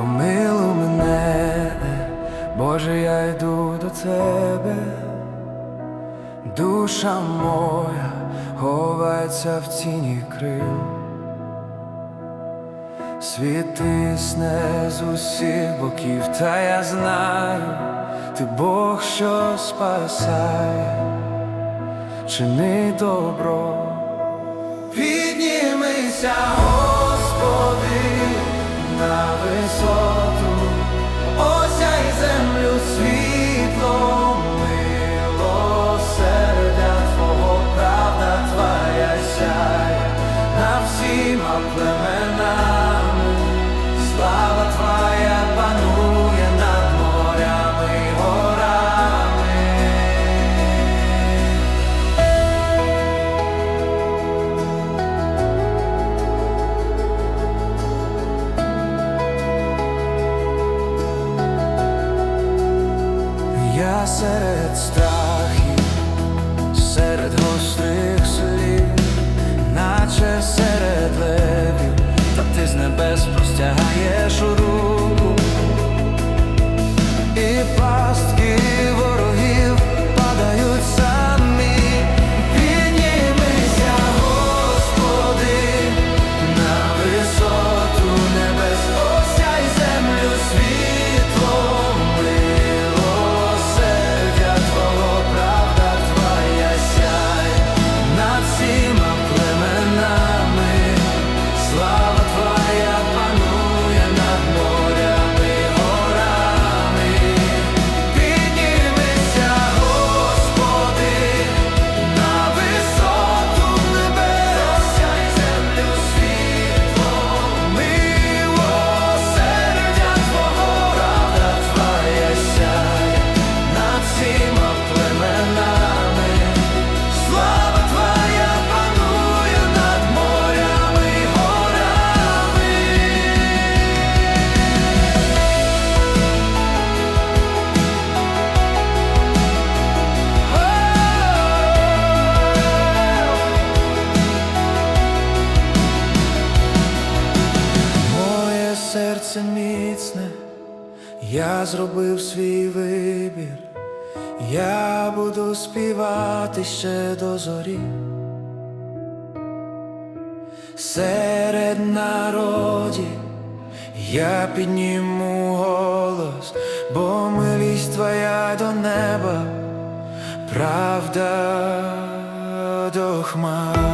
помилуй мене, Боже, я йду до тебе, душа моя ховається в тіні крил. Світ тисне з усіх боків, та я знаю, ти Бог, що спасає, чини добро, піднімися, Господи, на висоту, Серед страхів, серед гострих слів, наче серед левів, та ти з небес простягаєш руку, серце міцне, я зробив свій вибір, я буду співати ще до зорі. Серед народів я підніму голос, бо милість твоя до неба, правда до хмар.